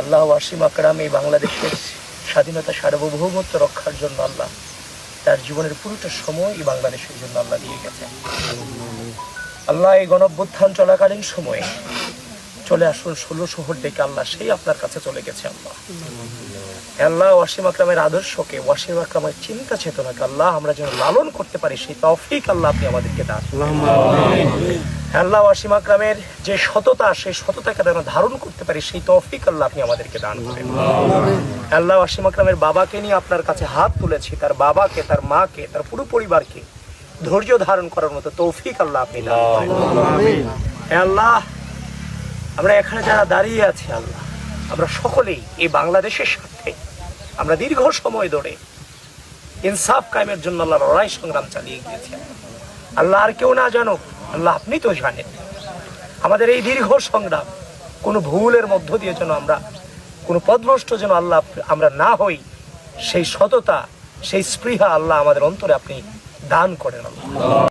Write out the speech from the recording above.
আল্লাহ ওয়াসিম আকরাম এই বাংলাদেশের স্বাধীনতা সার্বভৌমত্ব রক্ষার জন্য আল্লাহ তার জীবনের পুরোটা সময় এই বাংলাদেশের জন্য আল্লাহ দিয়ে গেছে আল্লাহ এই গণভ্যুত্থান চলাকালীন সময়ে চলে আসুন ষোলো শহর ডেকে আল্লাহ সেই আপনার কাছে চলে গেছে আল্লাহ। আল্লাহ ওয়াসিম আকরামের আদর্শকে ওয়াসিম আকরামের চিন্তা চেতনাকে আল্লাহ আমরা যেন লালন করতে পারি সেই তৌফিক আল্লাহ আপনি আমাদেরকে দান আল্লাহ ওয়াসিম আকরামের যে সততা সেই সততাকে যেন ধারণ করতে পারি সেই তৌফিক আল্লাহ আপনি আমাদেরকে দান করেন। আল্লাহ ওয়াসিম আকরামের বাবাকে নিয়ে আপনার কাছে হাত তুলেছি তার বাবাকে তার মাকে তার পুরো পরিবারকে ধৈর্য ধারণ করার মতো তৌফিক আল্লাহ আপনি দান করেন। আল্লাহ আমরা এখানে যারা দাঁড়িয়ে আছি, আল্লাহ, আমরা সকলেই এই বাংলাদেশের স্বার্থে, আমরা দীর্ঘ সময় ধরে ইনসাফ কায়েমের জন্য আল্লাহ লড়াই সংগ্রাম চালিয়ে গিয়েছি। আল্লাহ আর কেউ না জানো আল্লাহ আপনি তো জানেন। আমাদের এই দীর্ঘ সংগ্রাম কোনো ভুলের মধ্য দিয়ে যেন আমরা, কোনো পদভ্রষ্ট যেন আল্লাহ আমরা না হই, সেই সততা, সেই স্পৃহা আল্লাহ আমাদের অন্তরে আপনি দান করেন আল্লাহ।